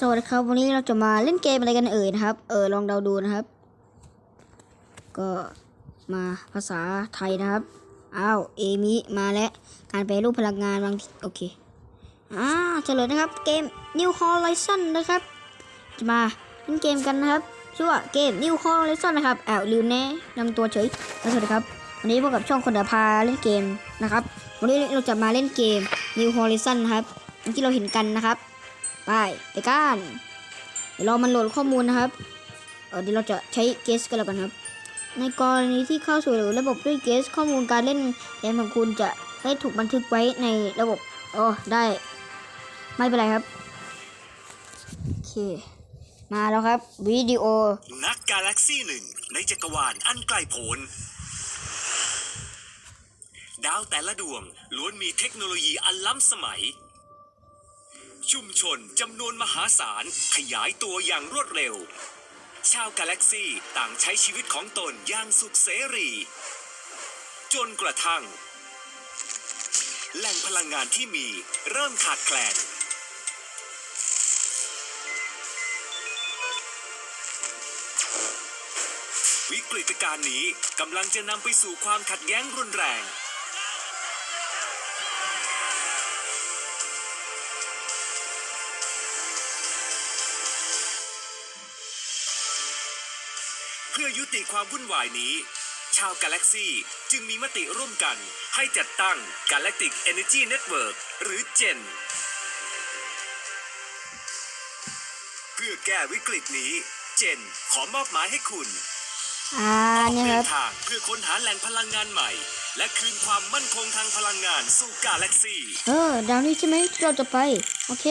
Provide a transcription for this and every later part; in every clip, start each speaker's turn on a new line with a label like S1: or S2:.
S1: สวัสดีครับวันนี้เราจะมาเล่นเกมอะไรกันเอ่ยนะครับ เออลองเดาดูนะครับ ก็มาภาษาไทยนะครับอ้าวเอมิมาแล้วการแปรูปพลังงานบางทีโอเคอ่าเฉลยนะครับเกม New Horizon นะครับ จะมาเล่นเกมกันนะครับชื่อว่าเกม New Horizon นะครับแอ้าวลืมแนะนำตัวเฉยสวัสดีครับวันนี้พบกับช่องคนเดาพาเล่นเกมนะครับ วันนี้เราจะมาเล่นเกม New Horizon นะครับที่เราเห็นกันนะครับ ไปไปกันเดี๋ยวเรามันโหลดข้อมูลนะครับเเดี๋ยวเราจะใช้เกสกันแล้วกันครับ ในกรณีที่เข้าสู่ระบบด้วยเกสข้อมูลการเล่นเกมของคุณจะได้ถูกบันทึกไว้ในระบบโอ้ได้ ไม่เป็นไรครับโอเคมาแล้วครับวิดีโอ
S2: นักกาแล็กซี่หนึ่งในจักรวาลอันไกลโพ้นดาวแต่ละดวงล้วนมีเทคโนโลยีอันล้ำสมัย ชุมชนจำนวนมหาศาลขยายตัวอย่างรวดเร็ว ชาวกาแล็กซี่ต่างใช้ชีวิตของตนอย่างสุขเสรี จนกระทั่ง แหล่งพลังงานที่มีเริ่มขาดแคลนวิกฤตการณ์นี้กำลังจะนำไปสู่ความขัดแย้งรุนแรง พื่อยุติความวุ่นวายนี้ ชาวกาแล็กซี่จึงมีมติร่วมกันให้จัดตั้ง Galactic Energy Network หรือ GEN เพื่อแก้วิกฤตนี้เจนขอมอบหมายให้คุณ
S1: อ่า
S2: ออก
S1: เนี่ย
S2: เดิ
S1: ครั
S2: น
S1: บ
S2: ทางเพื่อค้นหาแหล่งพลังงานใหม่ และคืนความมั่นคงทางพลังงานสู่กาแล็กซี่
S1: เออดาวนี้ใช่ไหมที่เราจะไป โอเค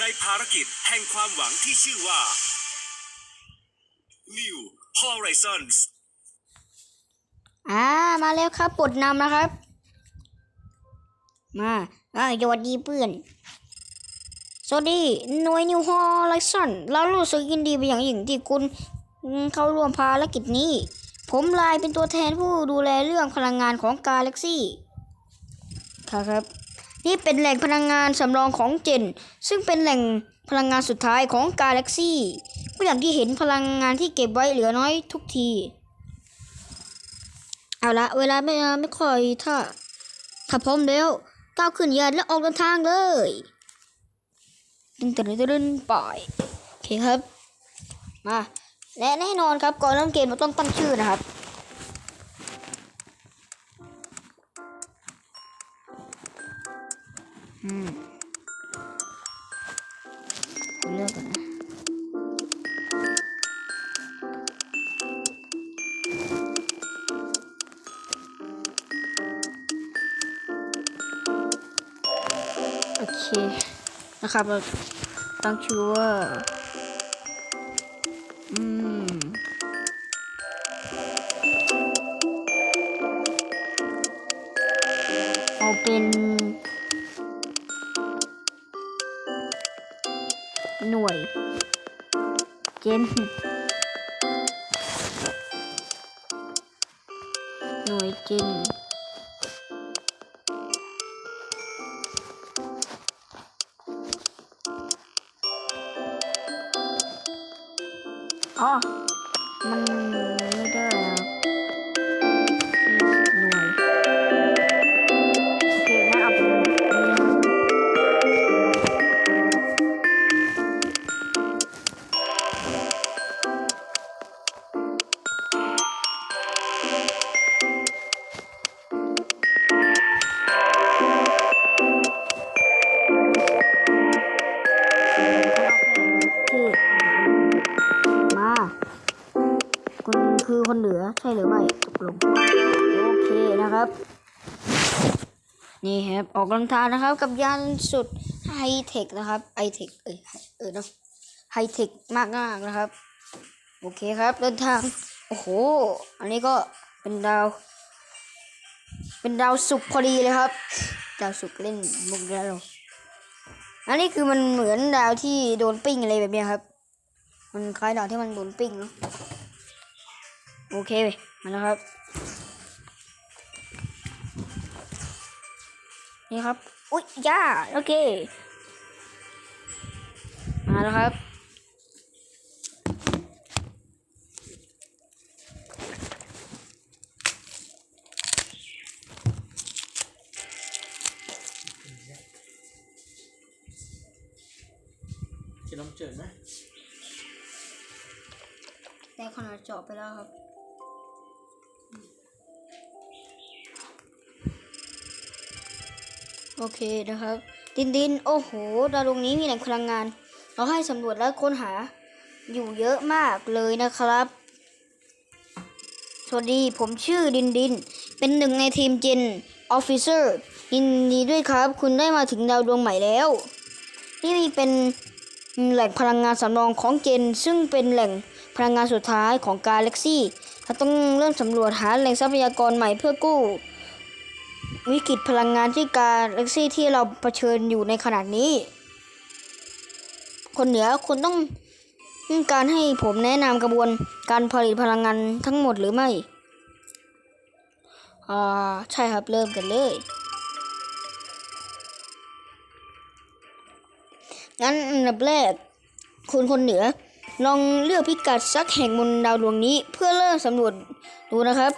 S2: ในภารกิจแห่งความหวังที่ชื่อว่า New Horizons
S1: อ่ามาแล้วครับปดนำนะครับ มาอ่าสวัสดีเพื่อน สวัสดีหน่วยนิวฮอลไลซอนเรารู้สึกยินดีเป็นอย่างยิ่งที่คุณเข้าร่วมภารกิจนี้ ผมลายเป็นตัวแทนผู้ดูแลเรื่องพลังงานของกาแล็กซี่ ครับครับ นี่เป็นแหล่งพลังงานสำรองของเจน ซึ่งเป็นแหล่งพลังงานสุดท้ายของกาแล็กซี่ก็อย่างที่เห็นพลังงานที่เก็บไว้เหลือน้อยทุกที เอาละเวลาไม่ไม่ค่อยถ้าถ้าพร้อมแล้วก้าวขึ้นยานและออกเดินทางเลยดึงตึงตึงตึงปล่อยโอเคครับ มาและแน่นอนครับก่อนเริ่มเกมเราต้องตั้งชื่อนะครับ อืมเลือกก่อนนะโอเคนะครับตั้งชื่อว่าอืม หน่วย เจน หน่วยเจน อ๋อ มัน ลง โอเคนะครับ นี่ครับ ออกกำลังทางนะครับ กับยานสุดไฮเทคนะครับไฮเทคเอ้ยเออเนอะไฮเทคมากมากๆนะครับ โอเคครับเดินทาง โอ้โห อันนี้ก็เป็นดาว เป็นดาวสุกพอดีเลยครับ ดาวสุกเล่นมุกแล้วเราอันนี้คือมันเหมือนดาวที่โดนปิ้งอะไรแบบนี้ครับ มันคล้ายดาวที่มันโดนปิ้งเนาะโอเคไป มาแล้วครับ นี่ครับ อุ๊ยย่าโอเค มาแล้วครับ
S3: กินน้ำจืดไหม
S1: ได้ขนาดเจาะไปแล้วครับ โอเคนะครับ ดินดินโอ้โหดาวดวงนี้มีแหล่งพลังงาน เราให้สำรวจและค้นหาอยู่เยอะมากเลยนะครับ สวัสดีผมชื่อดินดิน เป็นหนึ่งในทีมเจนออฟฟิเซอร์ยินดีด้วยครับ คุณได้มาถึงดาวดวงใหม่แล้วนี่เป็นแหล่งพลังงานสำรองของเจน ซึ่งเป็นแหล่งพลังงานสุดท้ายของกาแล็กซี่ เราต้องเริ่มสำรวจหาแหล่งทรัพยากรใหม่เพื่อกู้ วิกฤตพลังงานที่กาแล็กซี่ที่เราเผชิญอยู่ในขณะนี้ คนเหนือคุณต้องการให้ผมแนะนำกระบวนการผลิตพลังงานทั้งหมดหรือไม่อ่าใช่ครับเริ่มกันเลยงั้นอันดับแรกคุณคนเหนือ ลองเลือกพิกัดสักแห่งบนดาวดวงนี้เพื่อเริ่มสำรวจดูนะครับ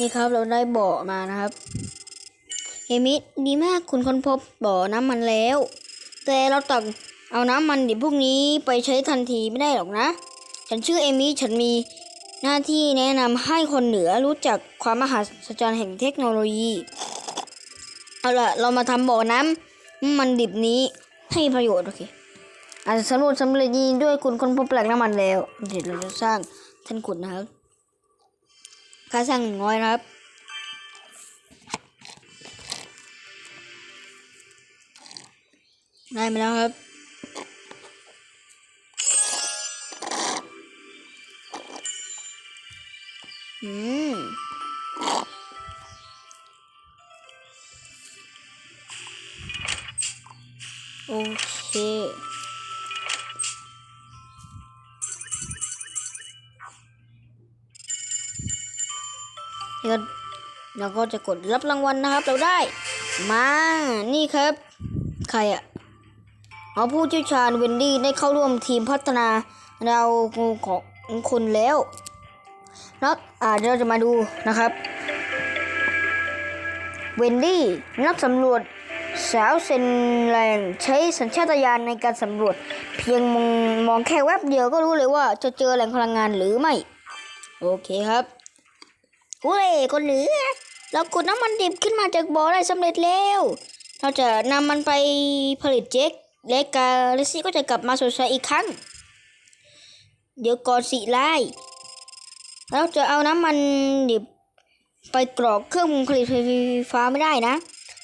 S1: นี่ครับเราได้บ่อมานะครับ เฮมิดีมากคุณค้นพบบ่อน้ำมันแล้ว แต่เราตักเอาน้ำมันดิบพวกนี้ไปใช้ทันทีไม่ได้หรอกนะ ฉันชื่อเอมิฉันมีหน้าที่แนะนำให้คนเหนือรู้จักความมหัศจรรย์แห่งเทคโนโลยี เอาล่ะ เรามาทำบ่อน้ำมันดิบนี้ให้ประโยชน์โอเคอาจจะสำรวจสำเร็จดีด้วยคุณค้นพบแหล่งน้ำมันแล้ว เดี๋ยวเราจะสร้างท่านขุดนะครับ ค่าสร้างหนึ่งร้อยนะครับ ได้มาแล้วครับ อืม โอเคเราก็จะกดรับรางวัลนะครับ เราได้ มา นี่ครับ ใครอะ เอาผู้เชี่ยวชาญเวนดี้ได้เข้าร่วมทีมพัฒนาเราของคุณแล้วนักอ่าเดี๋ยวเราจะมาดูนะครับ เวนดี้นักสำรวจสาวเซนแลนด์ใช้สัญชาตญาณในการสำรวจ เพียงมองมองแค่แวบเดียวก็รู้เลยว่าจะเจอแหล่งพลังงานหรือไม่ โอเคครับกูเล่คนเหนือเรากดน้ำมันดิบขึ้นมาจากบ่อได้สำเร็จแล้ว เราจะนำมันไปผลิตเจ็ก และกาเลซี่ก็จะกลับมาสดใสอีกครั้ง เดี๋ยวก่อนสิไล่เราจะเอาน้ำมันดิบไปกรอกเครื่องผลิตไฟฟ้าไม่ได้นะ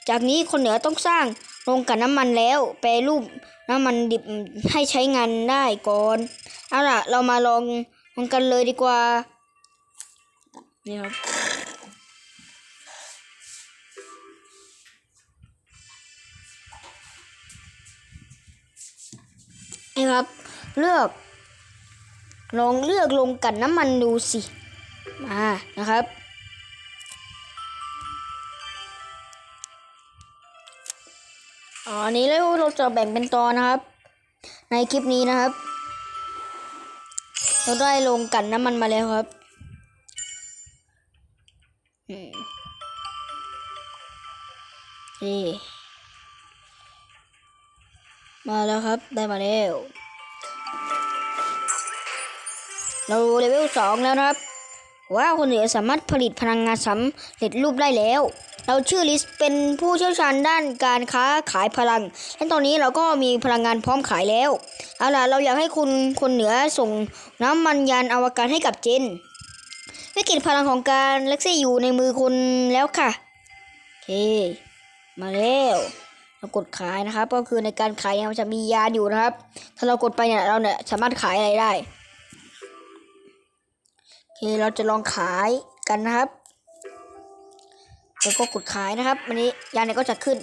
S1: จากนี้คนเหนือต้องสร้างโรงกลั่นน้ำมันแล้ว แปรรูปน้ำมันดิบให้ใช้งานได้ก่อน เอาล่ะ เรามาลองลองกันเลยดีกว่า นี่ครับ นี่ครับ เลือก ลองเลือกลงกันน้ำมันดูสิมานะครับ อันนี้แล้วเราจะแบ่งเป็นตอนนะครับ ในคลิปนี้นะครับ เราได้ลงกันน้ำมันมาแล้วครับอืมนี่ มาแล้วครับ ได้มาแล้ว เราเลเวลสองแล้วนะครับว้าคนเหนือสามารถผลิตพลังงานสำเร็จรูปได้แล้ว เราชื่อลิสเป็นผู้เชี่ยวชาญด้านการค้าขายพลัง และตอนนี้เราก็มีพลังงานพร้อมขายแล้ว เอาล่ะ เราอยากให้คุณคนเหนือส่งน้ำมันยานอวกาศให้กับเจน วิกฤตพลังของการเล็กซี่อยู่ในมือคุณแล้วค่ะ โอเค มาแล้ว เรากดขายนะครับ ก็คือในการขายเนี่ยมันจะมียานอยู่นะครับ ถ้าเรากดไปเนี่ยเราเนี่ยสามารถขายอะไรได้โอเคเราจะลองขายกันนะครับแล้วก็กดขายนะครับวันนี้ยานเนี่ยก็จะขึ้น